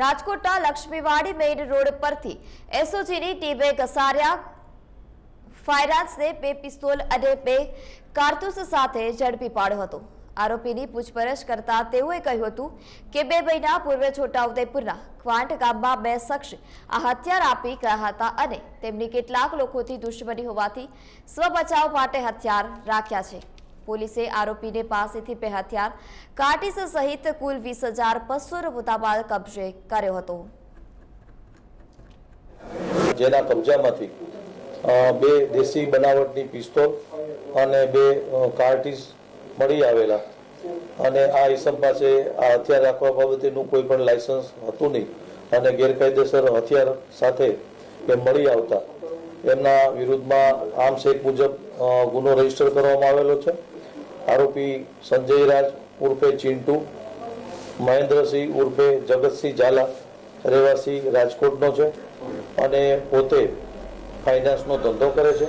રાજકોટના Laxmiwadi main road પરથી એસઓજીની ટીમે ઘસાર્યા ફાયરાન્સને બે પિસ્તોલ અને બે કારતૂસ સાથે ઝડપી પાડ્યો હતો. આરોપીની પૂછપરછ કરતા તેઓએ કહ્યું હતું કે બે મહિના પૂર્વે છોટાઉદેપુરના ક્વાંટ ગામમાં બે શખ્સ આ હથિયાર આપી ગયા હતા અને તેમની કેટલાક લોકોથી દુશ્મની હોવાથી સ્વબચાવ માટે હથિયાર રાખ્યા છે. પોલીસે આરોપીને પાસેથી બે હથિયાર કાટીસ સહિત કુલ વીસ હજાર બસોનો મુદ્દામાલ કબજે કર્યો હતો. જેના કબજામાંથી બે દેશી બનાવટની પિસ્તોલ અને બે કાર્ટીસ મળી આવેલા. અને આ ઈસમ પાસે આ હથિયાર રાખવા બાબતેનું કોઈ પણ લાયસન્સ હતું નહીં અને ગેરકાયદેસર હથિયાર સાથે એ મળી આવતા. એમના વિરુદ્ધમાં આર્મ્સ એક્ટ મુજબ ગુનો રજિસ્ટર કરવામાં આવેલો છે. આરોપી સંજય રાજ ઉર્ફે ચિંટુ, મહેન્દ્રસિંહ ઉર્ફે જગતસિંહ ઝાલા રહેવાસી રાજકોટનો છે અને પોતે ફાઇનાન્સનો ધંધો કરે છે.